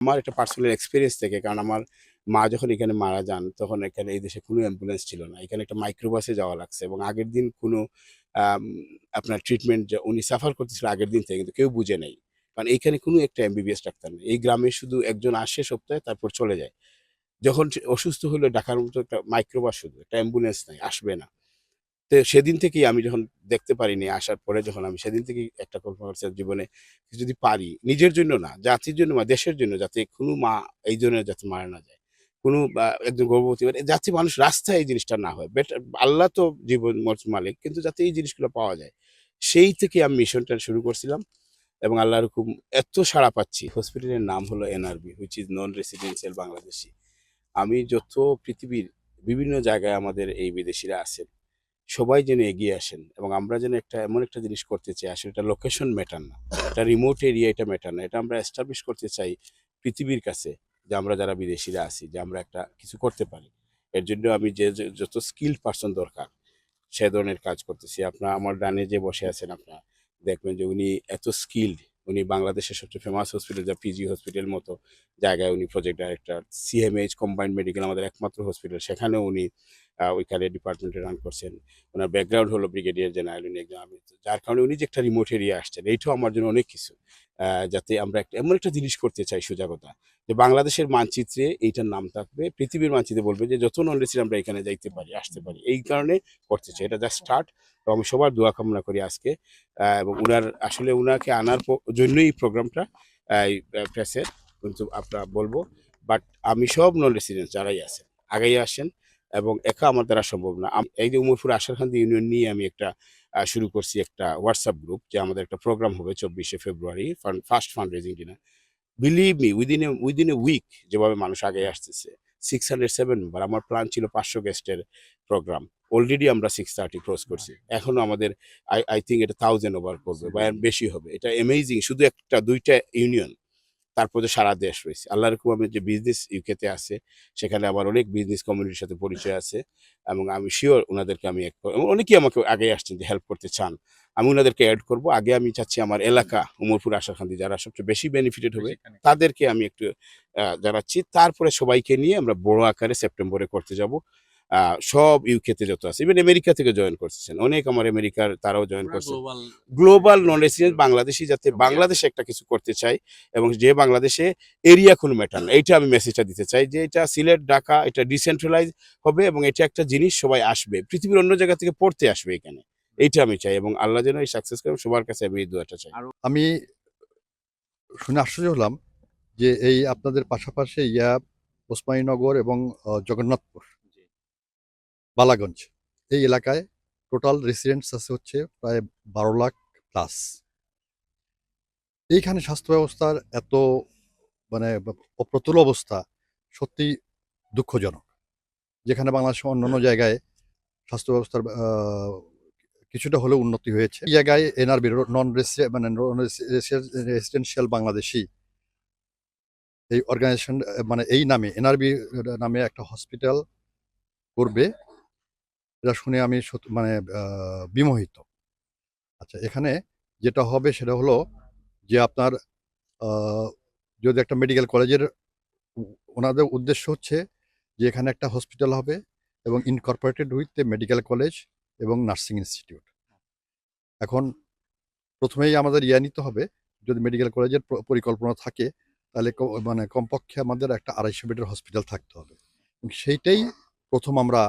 আমার একটা personal experience থেকে, কারণ আমার মা যখন এখানে মারা যান, তখন এখানে এই দেশে কোনো অ্যাম্বুলেন্স ছিল না। এখানে একটা মাইক্রোবাসে যাওয়া লাগছে এবং আগের দিন কোনো আপনার ট্রিটমেন্ট যে উনি সাফার করতেছিল আগের দিন থেকে কিন্তু কেউ বুঝে নেই। কারণ এইখানে কোনো একটা এমবিবিএস ডাক্তার নেই। এই গ্রামে শুধু একজন আসে সপ্তাহে, তারপর চলে যায়। যখন অসুস্থ হলো, ডাকার মতো একটা মাইক্রোবাস শুধু, একটা অ্যাম্বুলেন্স নাই, আসবে না। তো সেদিন থেকেই আমি যখন দেখতে পারিনি, আসার পরে যখন আমি সেদিন থেকেই একটা কল্পনা জীবনে যদি পারি, নিজের জন্য না, জাতির জন্য বা দেশের জন্য যাতে কোনো মা এই জন্য যাতে মারা না যায়। কোনো একজন গর্ভবতী মানে যাতে মানুষ রাস্তায় এই জিনিসটা না হয়। বেটার আল্লাহ তো জীবন মালিক, কিন্তু যাতে এই জিনিসগুলো পাওয়া যায়। সেই থেকে আমি মিশনটা শুরু করছিলাম এবং আল্লাহর খুব এত সাড়া পাচ্ছি। হসপিটালের নাম হলো NRB which is non residential Bangladeshi আমি যত পৃথিবীর বিভিন্ন জায়গায় আমাদের এই বিদেশিরা আছেন সবাই যেন এগিয়ে আসেন এবং আমরা যেন একটা এমন একটা জিনিস করতে চাই, আসলে এটা লোকেশন ম্যাটার না। এটা রিমোট এরিয়া এটা ম্যাটার না। এটা আমরা এস্টাবলিশ করতে চাই পৃথিবীর কাছে যে আমরা যারা বিদেশিরা আছি, যে আমরা একটা কিছু করতে পারি। এর জন্য আমি যে যত স্কিল্ড পার্সন দরকার, সে ধরনের কাজ করতেছি। আপনার আমার ডানে যে বসে আছেন আপনার দেখবেন যে উনি এত স্কিল্ড উনি বাংলাদেশের সবচেয়ে ফেমাস হসপিটাল যা পিজি হসপিটাল মতো জায়গায় উনি project director CMH combined medical আমাদের একমাত্র হসপিটাল সেখানেও উনি ওইখানে ডিপার্টমেন্টে রান করছেন। ওনার ব্যাকগ্রাউন্ড হলো ব্রিগেডিয়ার জেনারেল উনি একজন আমি যার কারণে উনি যে একটা রিমোট এরিয়া আসছেন, এইটাও আমার জন্য অনেক কিছু। যাতে আমরা একটা, এমন একটা জিনিস করতে চাই সুজাগতা, যে বাংলাদেশের মানচিত্রে এইটার নাম থাকবে, পৃথিবীর মানচিত্রে বলবে যে যত নলেজ আমরা এখানে যাইতে পারি, আসতে পারি, এই কারণে করতে চাই। এটা জাস্ট স্টার্ট তো আমি সবার দোয়া কামনা করি আজকে। এবং উনার, আসলে উনাকে আনার জন্যই এই প্রোগ্রামটা এই প্রেসের কিন্তু আপনার বলব বাট আমি সব নন রেসিডেন্ট যারাই আছেন আগেই আসেন। এবং একা আমার দ্বারা সম্ভব না। এই যে উমরপুর আশারখান্দি ইউনিয়ন নিয়ে আমি একটা শুরু করছি একটা হোয়াটসঅ্যাপ গ্রুপ যে আমাদের একটা প্রোগ্রাম হবে চব্বিশে ফেব্রুয়ারি first fund raising dinner believe me within a within a week যেভাবে মানুষ আগে আসতেছে সিক্স হান্ড্রেড সেভেন মেম্বার আমার প্ল্যান ছিল পাঁচশো গেস্টের প্রোগ্রাম অলরেডি আমরা সিক্স থার্টি ক্রস করছি। এখনও আমাদের আই আই থিঙ্ক এটা থাউজেন্ড ওভার করবে বা বেশি হবে। এটা অ্যামেজিং শুধু একটা, দুইটা ইউনিয়ন তারপরে তো সারা দেশ রয়েছে। আল্লাহর রকম আমি যে বিজনেস ইউকেতে আছে সেখানে আমার অনেক বিজনেস কমিউনিটির সাথে পরিচয় আছে এবং আমি শিওর ওনাদেরকে আমি অনেকেই আমাকে আগে আসছেন যে হেল্প করতে চান। আমি ওনাদেরকে অ্যাড করব। আগে আমি চাচ্ছি আমার এলাকা উমরপুর আশাখান্দি যারা সবচেয়ে বেশি বেনিফিটেড হবে তাদেরকে আমি একটু জানাচ্ছি। তারপরে সবাইকে নিয়ে আমরা বড় আকারে সেপ্টেম্বরে করতে যাব। সব ইউকেতে যত আছে। ইভেন আমেরিকা থেকে জয়েন করতেছেন অনেক আমার আমেরিকার তারাও জয়েন করছে। গ্লোবাল নন রেসিডেন্ট বাংলাদেশি যাতে বাংলাদেশে একটা কিছু করতে চাই এবং যে বাংলাদেশে এরিয়া কোনো ম্যাটার না। এইটা আমি মেসেজটা দিতে চাই যে এটা সিলেট ঢাকা এটা ডিসেন্ট্রালাইজ হবে এবং এটা একটা জিনিস সবাই আসবে। পৃথিবীর অন্য জায়গা থেকে পড়তে আসবে এখানে। এইটা আমি চাই এবং আল্লাহ যেন এই সাকসেস করেন সবার কাছে আমি এই দোয়াটা চাই। আমি শুনে আশ্চর্য হলাম যে এই আপনাদের পাশাপাশি ইয়া ওসমানীনগর এবং আহ, জগন্নাথপুর। বালাগঞ্জ। এই এলাকায় টোটাল রেসিডেন্টস আছে হচ্ছে প্রায় বারো লাখ প্লাস এইখানে স্বাস্থ্য ব্যবস্থার এত মানে অপ্রতুল অবস্থা সত্যি দুঃখজনক। যেখানে বাংলাদেশের অন্যান্য জায়গায় স্বাস্থ্য ব্যবস্থার কিছুটা হলেও উন্নতি হয়েছে। এই জায়গায় এনআরবি নন মানে রেসিডেন্সিয়াল বাংলাদেশি এই অর্গানাইজেশন মানে এই নামে এনআরবি নামে একটা হসপিটাল করবে। এটা শুনে আমি মানে বিমোহিত। আচ্ছা এখানে যেটা হবে সেটা হলো যে আপনার যদি একটা মেডিকেল কলেজের ওনাদের উদ্দেশ্য হচ্ছে যে এখানে একটা হসপিটাল হবে এবং incorporated with the medical college এবং নার্সিং ইনস্টিটিউট। এখন প্রথমেই আমাদের ইয়া নিতে হবে, যদি মেডিকেল কলেজের পরিকল্পনা থাকে তাহলে মানে কমপক্ষে আমাদের একটা আড়াইশো বেডের হসপিটাল থাকতে হবে। সেইটাই প্রথম আমরা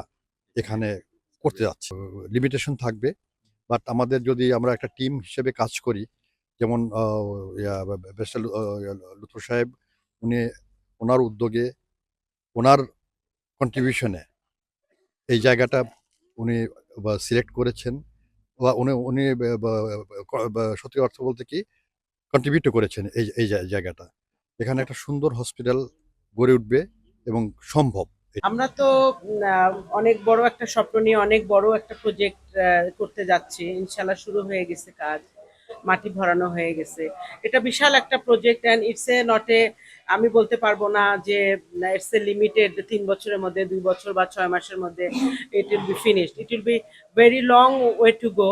এখানে করতে যাচ্ছি। লিমিটেশন থাকবে। বাট আমাদের যদি আমরা একটা টিম হিসেবে কাজ করি, যেমন লুথুর সাহেব, উনি ওনার উদ্যোগে, ওনার কন্ট্রিবিউশনে এই জায়গাটা উনি সিলেক্ট করেছেন। বা, উনি উনি সত্যি অর্থ বলতে কি কন্ট্রিবিউট করেছেন এই এই জায়গাটা। এখানে একটা সুন্দর হসপিটাল গড়ে উঠবে এবং সম্ভব। আমরা তো অনেক বড় একটা স্বপ্ন নিয়ে অনেক বড় একটা প্রজেক্ট করতে যাচ্ছি। ইনশাল্লাহ শুরু হয়ে গেছে কাজ। মাটি ভরানো হয়ে গেছে। এটা বিশাল একটা project and it's a not আমি বলতে পারব না যে ইটস এ লিমিটেড তিন বছরের মধ্যে, দুই বছর বা ছয় মাসের মধ্যে it will be finished it will be very long way to go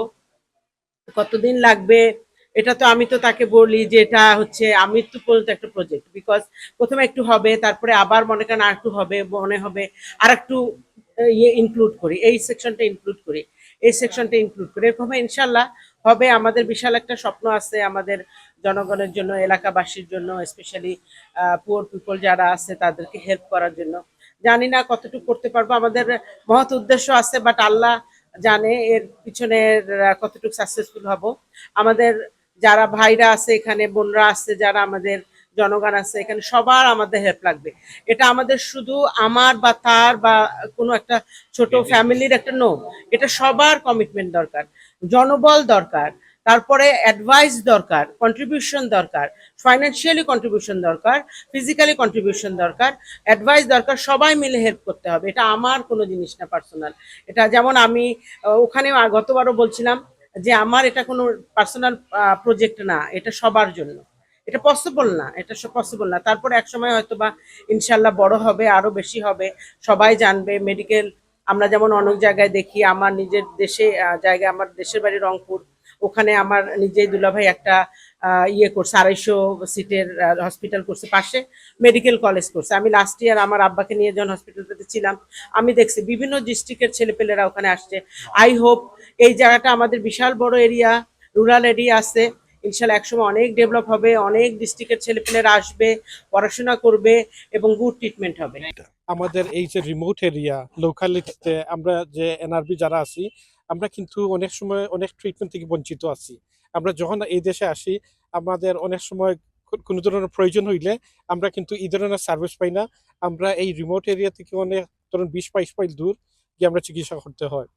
কতদিন লাগবে? এটা তো আমি তো তাকে বলি যে এটা হচ্ছে আমৃত্যু পর্যন্ত একটা প্রজেক্ট বিকজ প্রথমে একটু হবে, তারপরে আবার মনে করেন আর একটু হবে, মনে হবে, আর একটু ইয়ে ইনক্লুড করি, এই সেকশনটা ইনক্লুড করি, এই সেকশনটা ইনক্লুড করি। এরকম ইনশাল্লাহ হবে, আমাদের বিশাল একটা স্বপ্ন আছে আমাদের জনগণের জন্য, এলাকাবাসীর জন্য স্পেশালি পুয়ার পিপল যারা আছে তাদেরকে হেল্প করার জন্য। জানি না কতটুকু করতে পারব, আমাদের মহৎ উদ্দেশ্য আছে বাট আল্লাহ জানে এর পিছনের কতটুকু সাকসেসফুল হব। আমাদের যারা ভাইরা আছে এখানে বোনরা আছে যারা আমাদের জনগণ আছে এখানে সবার আমাদের হেল্প লাগবে। এটা আমাদের শুধু আমার বা তার বা কোনো একটা ছোট ফ্যামিলির একটা নো এটা সবার কমিটমেন্ট দরকার। জনবল দরকার তারপরে অ্যাডভাইস দরকার কন্ট্রিবিউশন দরকার ফাইন্যান্সিয়ালি কন্ট্রিবিউশন দরকার ফিজিক্যালি কন্ট্রিবিউশন দরকার অ্যাডভাইস দরকার সবাই মিলে হেল্প করতে হবে। এটা আমার কোনো জিনিস না পার্সোনাল এটা যেমন আমি ওখানে গতবারও বলছিলাম যে আমার এটা কোনো পার্সোনাল প্রজেক্ট না, এটা সবার জন্য। এটা পসিবল না, এটা পসিবল না। তারপর এক সময় হয়তো বা ইনশাল্লাহ বড় হবে, আরও বেশি হবে। সবাই জানবে মেডিকেল আমরা যেমন অনেক জায়গায় দেখি, আমার নিজের দেশে জায়গায় আমার দেশের বাড়ি রংপুর। ওখানে আমার নিজেই দুলাভাই একটা ইয়ে করছে আড়াইশো সিটের হসপিটাল করছে পাশে মেডিকেল কলেজ করছে। আমি লাস্ট ইয়ার আমার আব্বাকে নিয়ে যখন হসপিটালটাতে ছিলাম আমি দেখছি বিভিন্ন ডিস্ট্রিক্টের ছেলেপেলেরা ওখানে আসছে। আই হোপ এই জায়গাটা আমাদের বিশাল বড় এরিয়া রুরাল এরিয়া আছে। ইনশাল্লাহ একসময় অনেক ডেভেলপ হবে অনেক ডিস্ট্রিক্টের ছেলেপেলেরা আসবে পড়াশোনা করবে এবং গুড ট্রিটমেন্ট হবে। আমাদের এই যে রিমোট এরিয়া লোকালিটিতে আমরা যে এনআরবি যারা আছি আমরা কিন্তু অনেক সময় অনেক ট্রিটমেন্ট থেকে বঞ্চিত আছি আমরা যখন এই দেশে আসি আমাদের অনেক সময় কোনো ধরনের প্রয়োজন হইলে আমরা কিন্তু এই ধরনের সার্ভিস পাই না আমরা এই রিমোট এরিয়া থেকে অনেক ধরুন বিশ বাইশ মাইল দূর গিয়ে আমরা চিকিৎসা করতে হয়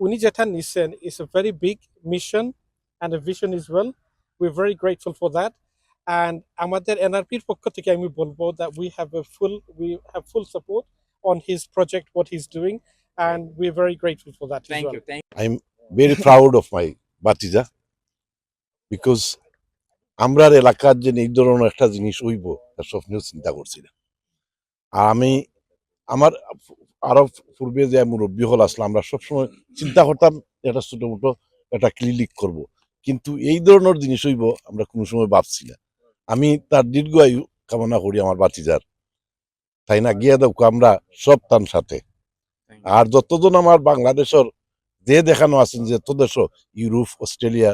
উনি যেটা নিচ্ছেন is a very big mission and a vision is well we very grateful for that and আমাদের এনআরপির পক্ষ থেকে আমি বলব that we have a full we have full support on project, what he's doing, and we're very grateful for that. as Thank well. I'm very proud of my Batija because আমরার এলাকার যে এই ধরনের একটা জিনিস হইব তার স্বপ্নেও চিন্তা করছি না। আর আমি আমার আরও পূর্বে যে মুরব্বী হল আসলে আমরা সবসময় চিন্তা করতাম একটা ছোট মোটো একটা ক্লিনিক করব। কিন্তু এই ধরনের জিনিস হইব আমরা কোনো সময় ভাবছি না। আমি তার দীর্ঘ আয়ু কামনা করি আমার বাতিজার। তাই না? গিয়ে দেখো আমরা সব তার সাথে। আর যতজন আমার বাংলাদেশের যে দেখানো আছেন যে দেশ ইউরোপ অস্ট্রেলিয়া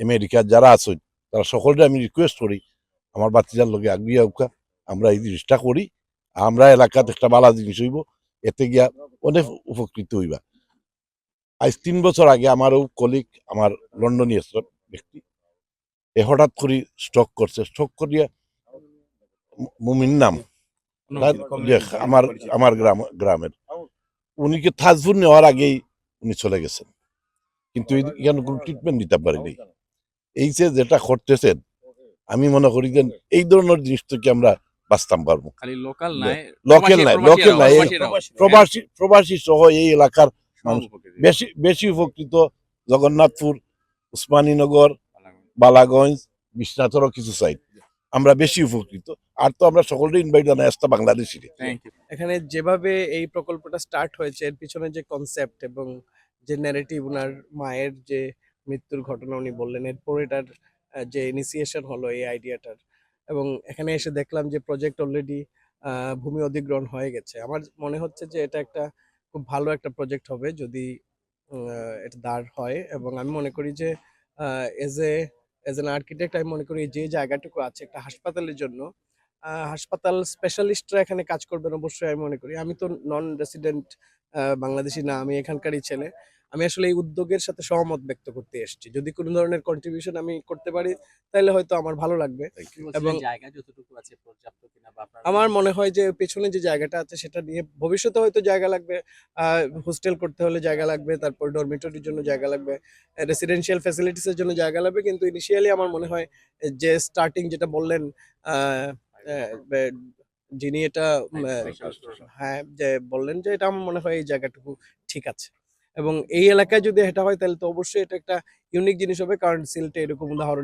আমেরিকা যারা আছেন তারা সকলকে আমি রিকোয়েস্ট করি আমার বাচ্চার লগে আগিয়ে উকা আমরা এই জিনিসটা করি আমরা এলাকাতে একটা ভালো জিনিস হইব এতে গিয়া অনেক উপকৃত হইবা। আজ তিন বছর আগে আমারও কলিগ আমার লন্ডনে ব্যক্তি এ হঠাৎ করে স্টক করছে। স্টক করিয়া মুমিন নাম। আমার আমার গ্রাম গ্রামের। উনিকে থাজপুর নেওয়ার আগেই উনি চলে গেছেন। কিন্তু এখানে কোনো ট্রিটমেন্ট দিতে পারিনি। এই যে যেটা করতেছেন আমি মনে করি যে এই ধরনের জিনিস থেকে আমরা বাঁচতাম পারব। লোকাল নাই লোকাল নাই লোকাল নাই প্রবাসী প্রবাসী সহ এই এলাকার মানুষ। বেশি বেশি উপকৃত জগন্নাথপুর উসমানীনগর বালাগঞ্জ। বিশ্বনাথেরও কিছু সাইড আমরা বেশি উপকৃত। আর তো আমরা সকলেই ইনভাইট জানাই আসতে বাংলাদেশি এখানে যেভাবে এই প্রকল্পটা স্টার্ট হয়েছে এর পিছনে যে কনসেপ্ট এবং যে ন্যারেটিভ ওনার মায়ের যে মৃত্যুর ঘটনা উনি বললেন, এরপর এটার যে ইনিসিয়েশন হলো এই আইডিয়াটার এবং এখানে এসে দেখলাম যে প্রজেক্ট অলরেডি ভূমি অধিগ্রহণ হয়ে গেছে। আমার মনে হচ্ছে যে এটা একটা খুব ভালো একটা প্রজেক্ট হবে যদি এটা দাঁড় হয়। এবং আমি মনে করি যে as a as an architect আমি মনে করি যে জায়গাটুকু আছে একটা হাসপাতালের জন্য। হাসপাতাল স্পেশালিস্টরা এখানে কাজ করবেন অবশ্যই আমি মনে করি। আমি তো নন রেসিডেন্ট বাংলাদেশি না, আমি এখানকারই ছেলে। আমি আসলে এই উদ্যোগের সাথে সহমত ব্যক্ত করতে এসেছি। যদি কোনো ধরনের কন্ট্রিবিউশন আমি করতে পারি তাহলে হয়তো আমার ভালো লাগবে। এবং জায়গা যতটুকু আছে পর্যাপ্ত কিনা আমার মনে হয় যে পেছনে যে জায়গাটা আছে সেটা নিয়ে ভবিষ্যতে হয়তো জায়গা লাগবে। হোস্টেল করতে হলে জায়গা লাগবে তারপর ডরমিটরির জন্য জায়গা লাগবে রেসিডেন্সিয়াল ফ্যাসিলিটিসের জন্য জায়গা লাগবে। কিন্তু ইনিশিয়ালি আমার মনে হয় যে স্টার্টিং যেটা বললেন যিনি এটা হ্যাঁ যে বললেন যে এটা আমার মনে হয় এই জায়গাটুকু ঠিক আছে। এবং এই এলাকায় যদি এটা হয়, তাহলে তো অবশ্যই এটা একটা ইউনিক জিনিস হবে, কারণ সিলটে এরকম উদাহরণ